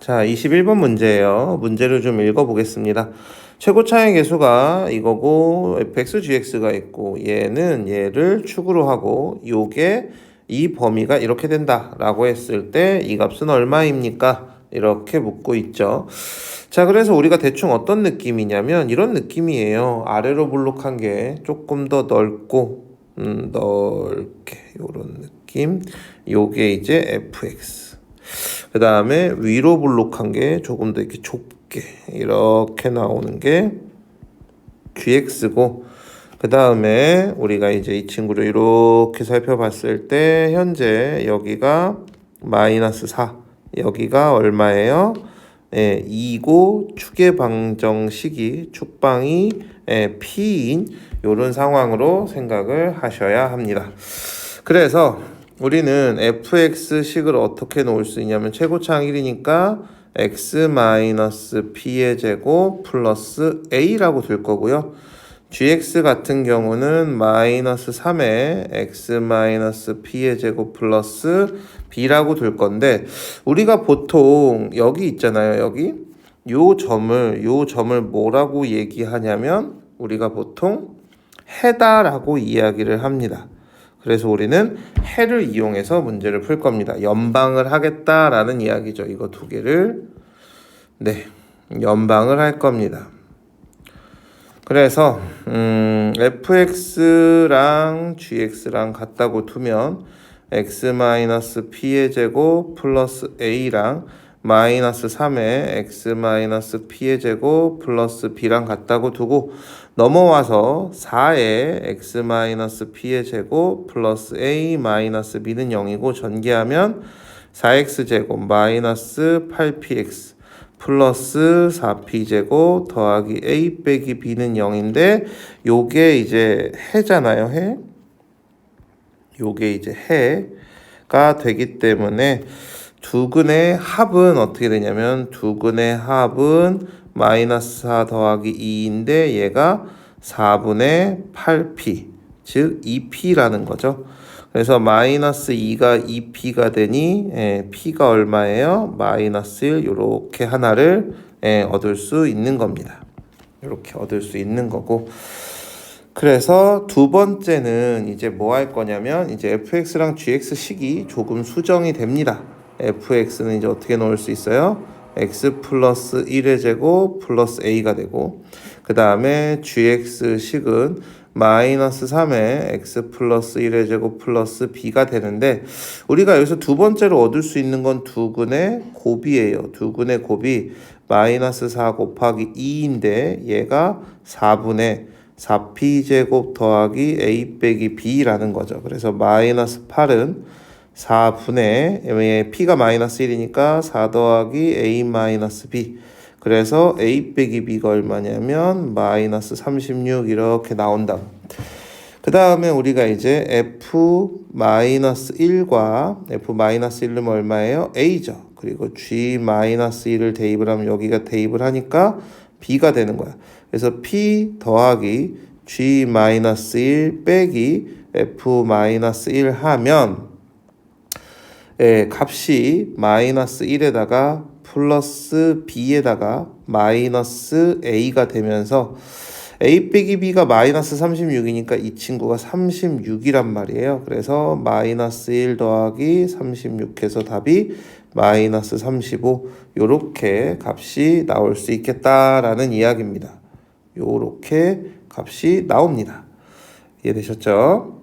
자, 21번 문제예요. 문제를 좀 읽어보겠습니다. 최고 차의 개수가 이거고 fx, gx가 있고 얘는 얘를 축으로 하고 요게 이 범위가 이렇게 된다라고 했을 때 이 값은 얼마입니까? 이렇게 묻고 있죠. 자, 그래서 우리가 대충 어떤 느낌이냐면 이런 느낌이에요. 아래로 블록한 게 조금 더 넓고 음, 넓게 요런 느낌. 요게 이제 fx. 그 다음에 위로 블록한 게 조금 더 이렇게 좁게 이렇게 나오는 게 gx고 그 다음에 우리가 이제 이 친구를 이렇게 살펴봤을 때 현재 여기가 마이너스 4 여기가 얼마예요? 예, 2고 축의 방정식이 축방이 예, p인 이런 상황으로 생각을 하셔야 합니다. 그래서 우리는 fx식을 어떻게 놓을 수 있냐면 최고차항 1이니까 x 마이너스 p의 제곱 플러스 a라고 될 거고요. gx 같은 경우는 마이너스 3에 x 마이너스 p의 제곱 플러스 b라고 될 건데 우리가 보통 여기 있잖아요. 여기 요 점을 요 점을 뭐라고 얘기하냐면 우리가 보통 해다라고 이야기를 합니다. 그래서 우리는 해를 이용해서 문제를 풀 겁니다. 연방을 하겠다라는 이야기죠. 이거 두 개를 네 연방을 할 겁니다. 그래서 음, fx랑 gx랑 같다고 두면 x-p의 제곱 플러스 a랑 마이너스 3에 x 마이너스 p의 제곱 플러스 b랑 같다고 두고 넘어와서 4에 x 마이너스 p의 제곱 플러스 a 마이너스 b는 0이고 전개하면 4x 제곱 마이너스 8px 플러스 4p제곱 더하기 a 빼기 b는 0인데 요게 이제 해잖아요 해. 요게 이제 해가 되기 때문에 두 근의 합은 어떻게 되냐면 두 근의 합은 마이너스 4 더하기 2인데 얘가 4분의 8p 즉 2p라는 거죠. 그래서 마이너스 2가 2p가 되니 예, p가 얼마예요? 마이너스 1 이렇게 하나를 예, 얻을 수 있는 겁니다. 이렇게 얻을 수 있는 거고 그래서 두 번째는 이제 뭐 할 거냐면 이제 fx랑 gx 식이 조금 수정이 됩니다. Fx는 이제 어떻게 넣을 수 있어요? x 플러스 1의 제곱 플러스 a가 되고 그 다음에 gx 식은 마이너스 3의 x 플러스 1의 제곱 플러스 b가 되는데 우리가 여기서 두 번째로 얻을 수 있는 건 두 근의 곱이에요. 두 근의 곱이 마이너스 4 곱하기 2인데 얘가 4분의 4p 제곱 더하기 a 빼기 b라는 거죠. 그래서 마이너스 8은 4분의 p가 마이너스 1이니까 4 더하기 a 마이너스 b 그래서 a 빼기 b가 얼마냐면 마이너스 36 이렇게 나온다. 그 다음에 우리가 이제 f 마이너스 1과 f 마이너스 1은 얼마예요? a죠. 그리고 g 마이너스 1을 대입을 하면 여기가 대입을 하니까 b가 되는 거야. 그래서 p 더하기 g 마이너스 1 빼기 f 마이너스 1 하면 예, 값이 마이너스 1에다가 플러스 b에다가 마이너스 a가 되면서 a 빼기 b가 마이너스 36이니까 이 친구가 36이란 말이에요. 그래서 마이너스 1 더하기 36 해서 답이 마이너스 35 요렇게 값이 나올 수 있겠다라는 이야기입니다. 요렇게 값이 나옵니다. 이해되셨죠?